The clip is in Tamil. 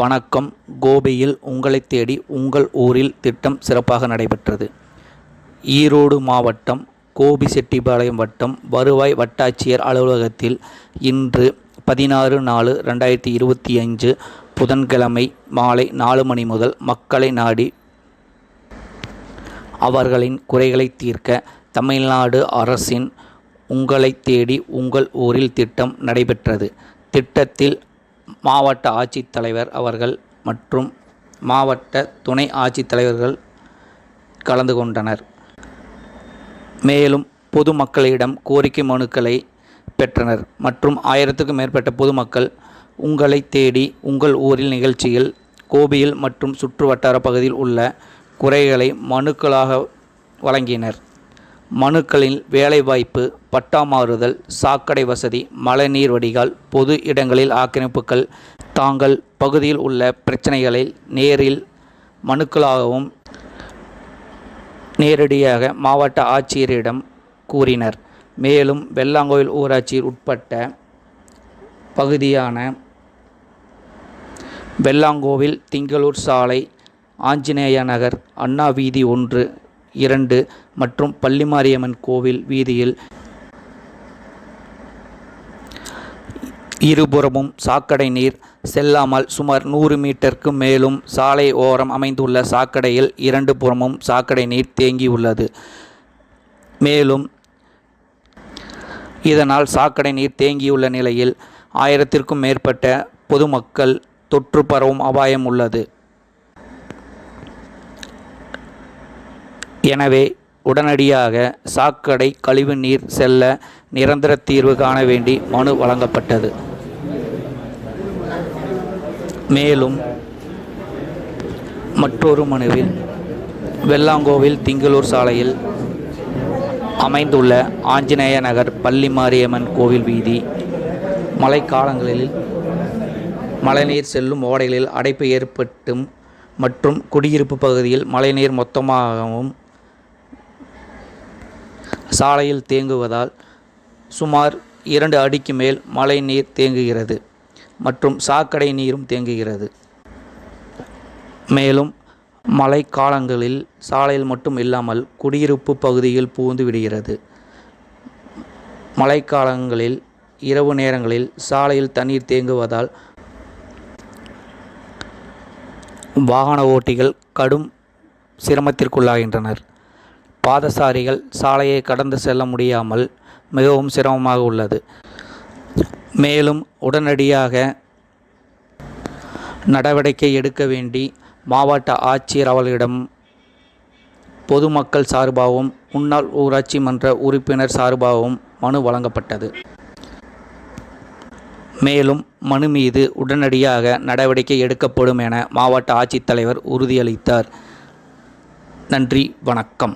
வணக்கம். கோபியில் உங்களை தேடி உங்கள் ஊரில் திட்டம் சிறப்பாக நடைபெற்றது. ஈரோடு மாவட்டம் கோபி செட்டிபாளையம் வட்டம் வருவாய் வட்டாட்சியர் அலுவலகத்தில் இன்று பதினாறு நாலு ரெண்டாயிரத்தி இருபத்தி அஞ்சு புதன்கிழமை மாலை நாலு மணி முதல் மக்களை நாடி அவர்களின் குறைகளை தீர்க்க தமிழ்நாடு அரசின் உங்களை தேடி உங்கள் ஊரில் திட்டம் நடைபெற்றது. திட்டத்தில் மாவட்ட ஆட்சித்தலைவர் அவர்கள் மற்றும் மாவட்ட துணை ஆட்சித்தலைவர்கள் கலந்து கொண்டனர். மேலும் பொதுமக்களிடம் கோரிக்கை மனுக்களை பெற்றனர் மற்றும் ஆயிரத்துக்கும் மேற்பட்ட பொதுமக்கள் உங்களை தேடி உங்கள் ஊரில் நிகழ்ச்சியில் கோபியில் மற்றும் சுற்று வட்டார பகுதியில் உள்ள குறைகளை மனுக்களாக வழங்கினர். மனுக்களில் வேலைவாய்ப்பு பட்டா மாறுதல் சாக்கடை வசதி மழைநீர் வடிகால் பொது இடங்களில் ஆக்கிரமிப்புகள் தாங்கள் பகுதியில் உள்ள பிரச்சனைகளை நேரில் மனுக்களாகவும் நேரடியாக மாவட்ட ஆட்சியரிடம் கூறினர். மேலும் வெள்ளாங்கோயில் ஊராட்சியில் உட்பட்ட பகுதியான வெள்ளாங்கோவில் திங்களூர் சாலை ஆஞ்சநேய நகர் அண்ணா வீதி ஒன்று இரண்டு மற்றும் பள்ளிமாரியம்மன் கோவில் வீதியில் இருபுறமும் சாக்கடை நீர் செல்லாமல் சுமார் நூறு மீட்டருக்கு மேலும் சாலை ஓரம் அமைந்துள்ள சாக்கடையில் இரண்டு புறமும் சாக்கடை நீர் தேங்கியுள்ளது. மேலும் இதனால் சாக்கடை நீர் தேங்கியுள்ள நிலையில் ஆயிரத்திற்கும் மேற்பட்ட பொதுமக்கள் தொற்று பரவும் அபாயம் உள்ளது. எனவே உடனடியாக சாக்கடை கழிவு நீர் செல்ல நிரந்தர தீர்வு காண வேண்டி மனு வழங்கப்பட்டது. மேலும் மற்றொரு மனுவில் வெள்ளாங்கோவில் திங்களூர் சாலையில் அமைந்துள்ள ஆஞ்சநேய நகர் பள்ளி மாரியம்மன் கோவில் வீதி மழைக்காலங்களில் மழைநீர் செல்லும் ஓடைகளில் அடைப்பு ஏற்பட்டும் மற்றும் குடியிருப்பு பகுதியில் மழைநீர் மொத்தமாகவும் சாலையில் தேங்குவதால் சுமார் இரண்டு அடிக்கு மேல் மழை நீர் தேங்குகிறது மற்றும் சாக்கடை நீரும் தேங்குகிறது. மேலும் மழைக்காலங்களில் சாலையில் மட்டும் இல்லாமல் குடியிருப்பு பகுதியில் புகுந்து விடுகிறது. மழைக்காலங்களில் இரவு நேரங்களில் சாலையில் தண்ணீர் தேங்குவதால் வாகன ஓட்டிகள் கடும் சிரமத்திற்குள்ளாகின்றனர். பாதசாரிகள் சாலையை கடந்து செல்ல முடியாமல் மிகவும் சிரமமாக உள்ளது. மேலும் உடனடியாக நடவடிக்கை எடுக்க வேண்டி மாவட்ட ஆட்சியர் அவர்களிடம் பொதுமக்கள் சார்பாகவும் முன்னாள் ஊராட்சி மன்ற உறுப்பினர் சார்பாகவும் மனு வழங்கப்பட்டது. மேலும் மனு மீது உடனடியாக நடவடிக்கை எடுக்கப்படும் என மாவட்ட ஆட்சித்தலைவர் உறுதியளித்தார். நன்றி வணக்கம்.